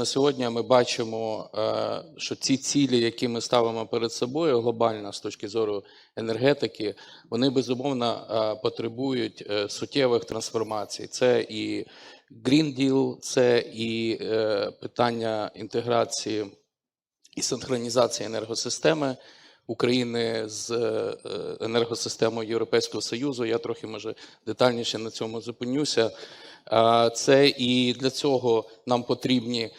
На сьогодні ми бачимо, е, що ці цілі, які ми ставимо перед собою, глобально з точки зору енергетики, вони безумовно е, потребують е, суттєвих трансформацій. Це і Green Deal, це і питання інтеграції і синхронізації енергосистеми України з енергосистемою Європейського Союзу. Я трохи може детальніше на цьому зупинюся. Це і для цього нам потрібні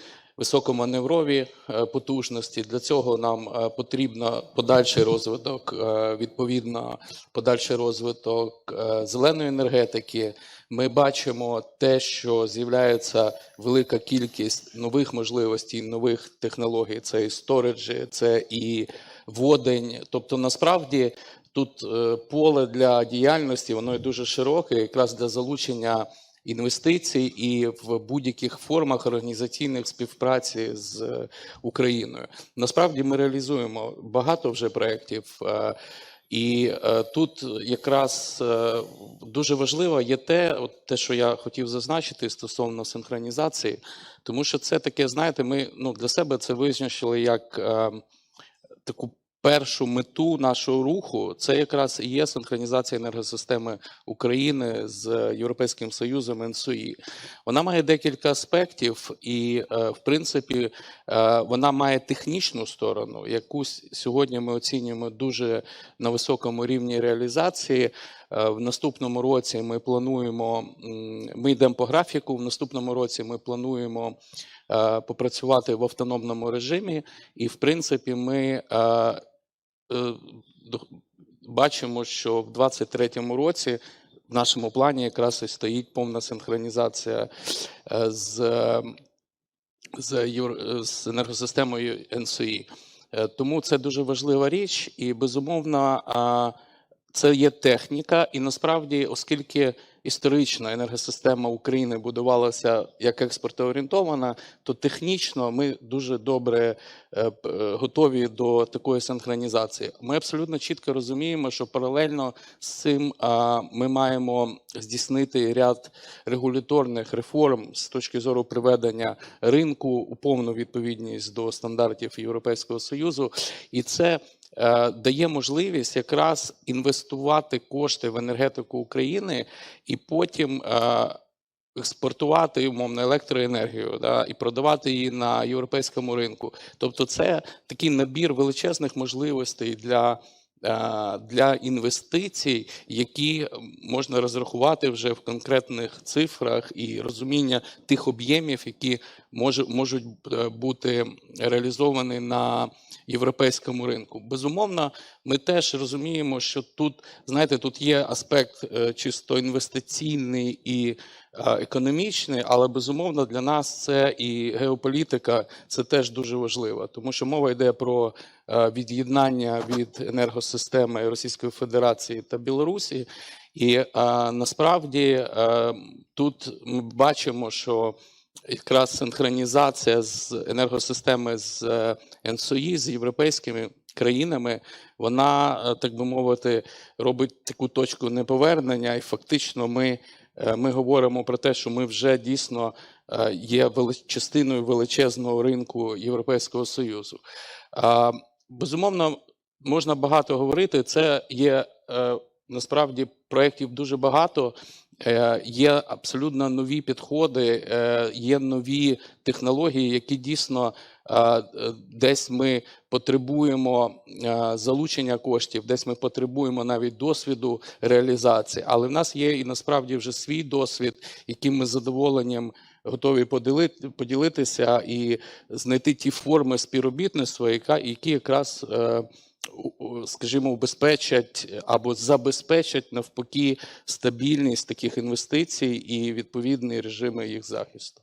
високоманеврові е, потужності. Для цього нам е, потрібно подальший розвиток, е, відповідно, подальший розвиток зеленої енергетики. Ми бачимо те, що з'являється велика кількість нових можливостей, нових технологій. Це і сториджі, це і водень. Тобто, насправді тут поле для діяльності воно дуже широке, якраз для залучення інвестицій і в будь-яких формах організаційних співпраці з е, Україною. Насправді ми реалізуємо багато вже проєктів. е, І е, тут якраз е, дуже важливо є те, от те, що я хотів зазначити стосовно синхронізації, тому що це таке, знаєте, ми ну, для себе це визначили як е, таку першу мету нашого руху. Це якраз і є синхронізація енергосистеми України з Європейським Союзом НСУІ. Вона має декілька аспектів, і е, в принципі е, вона має технічну сторону, яку сьогодні ми оцінюємо дуже на високому рівні реалізації. Е, В наступному році ми плануємо, ми йдемо по графіку. В наступному році ми плануємо попрацювати в автономному режимі, і в принципі ми бачимо, що в 2023 році в нашому плані якраз і стоїть повна синхронізація е, з, е, з, е, енергосистемою НСОІ. Е, Тому це дуже важлива річ, і безумовно це є техніка, і насправді, оскільки історична енергосистема України будувалася як експортоорієнтована, то технічно ми дуже добре е, е, готові до такої синхронізації. Ми абсолютно чітко розуміємо, що паралельно з цим ми маємо здійснити ряд регуляторних реформ з точки зору приведення ринку у повну відповідність до стандартів Європейського союзу, і це дає можливість якраз інвестувати кошти в енергетику України і потім. е, Експортувати умовно електроенергію да, і продавати її на європейському ринку. Тобто, це такий набір величезних можливостей для, е, для інвестицій, які можна розрахувати вже в конкретних цифрах і розуміння тих об'ємів, які може, можуть е, бути реалізовані на європейському ринку. Безумовно, ми теж розуміємо, що тут, знаєте, тут є аспект е, чисто інвестиційний і е, економічний, але безумовно для нас це і геополітика це теж дуже важливо, тому що мова йде про від'єднання від енергосистеми Російської Федерації та Білорусі. І е, насправді е, тут ми бачимо, що якраз синхронізація з енергосистеми з е, НСОІ, з європейськими країнами, вона, е, так би мовити, робить таку точку неповернення, і фактично ми, е, ми говоримо про те, що ми вже дійсно є частиною величезного ринку Європейського Союзу. Безумовно, можна багато говорити. Це є насправді проєктів дуже багато. Е, Є абсолютно нові підходи, е, є нові технології, які дійсно е, десь ми потребуємо залучення коштів, десь ми потребуємо навіть досвіду реалізації. Але в нас є і насправді вже свій досвід, яким ми з задоволенням готові поділити, поділитися і знайти ті форми співробітництва, яка, які якраз. е, скажімо, убезпечать або забезпечать навпаки стабільність таких інвестицій і відповідні режими їх захисту.